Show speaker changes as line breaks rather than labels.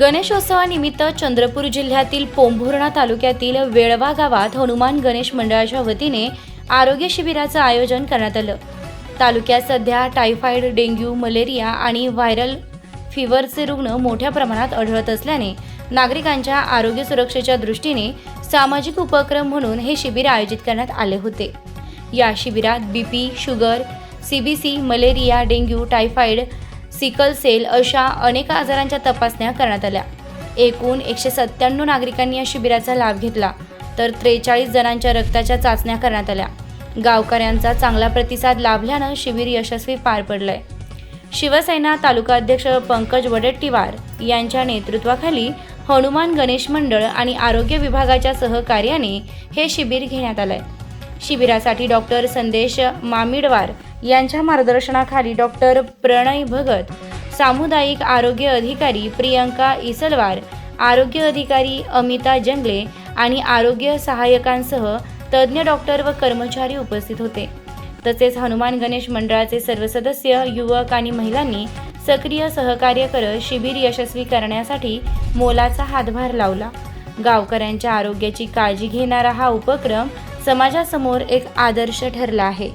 गणेशोत्सवानिमित्त चंद्रपूर जिल्ह्यातील पोंभुर्णा तालुक्यातील वेळवा गावात हनुमान गणेश मंडळाच्या वतीने आरोग्य शिबिराचं आयोजन करण्यात आलं. तालुक्यात सध्या टायफॉईड डेंग्यू मलेरिया आणि व्हायरल फिवरचे रुग्ण मोठ्या प्रमाणात आढळत असल्याने नागरिकांच्या आरोग्य सुरक्षेच्या दृष्टीने सामाजिक उपक्रम म्हणून हे शिबिर आयोजित करण्यात आले होते. या शिबिरात BP sugar CBC malaria dengue typhoid sickle cell अशा अनेक आजारांच्या तपासण्या करण्यात आल्या. एकूण एकशे सत्त्याण्णव नागरिकांनी या शिबिराचा लाभ घेतला तर त्रेचाळीस जणांच्या रक्ताच्या चाचण्या करण्यात आल्या. गावकऱ्यांचा चांगला प्रतिसाद लाभल्यानं शिबिर यशस्वी पार पडलंय. शिवसेना तालुका अध्यक्ष पंकज वडेट्टीवार यांच्या नेतृत्वाखाली हनुमान गणेश मंडळ आणि आरोग्य विभागाच्या सहकार्याने हे शिबिर घेण्यात आलंय. शिबिरासाठी डॉक्टर संदेश मामिडवार यांच्या मार्गदर्शनाखाली डॉक्टर प्रणय भगत सामुदायिक आरोग्य अधिकारी प्रियंका इसलवार आरोग्य अधिकारी अमिता जंगले आणि आरोग्य सहाय्यकांसह तज्ज्ञ डॉक्टर व कर्मचारी उपस्थित होते. तसेच हनुमान गणेश मंडळाचे सर्व सदस्य युवक आणि महिलांनी सक्रिय सहकार्य करत शिबिर यशस्वी करण्यासाठी मोलाचा हातभार लावला. गावकऱ्यांच्या आरोग्याची काळजी घेणारा हा उपक्रम समाजासमोर एक आदर्श ठरला आहे.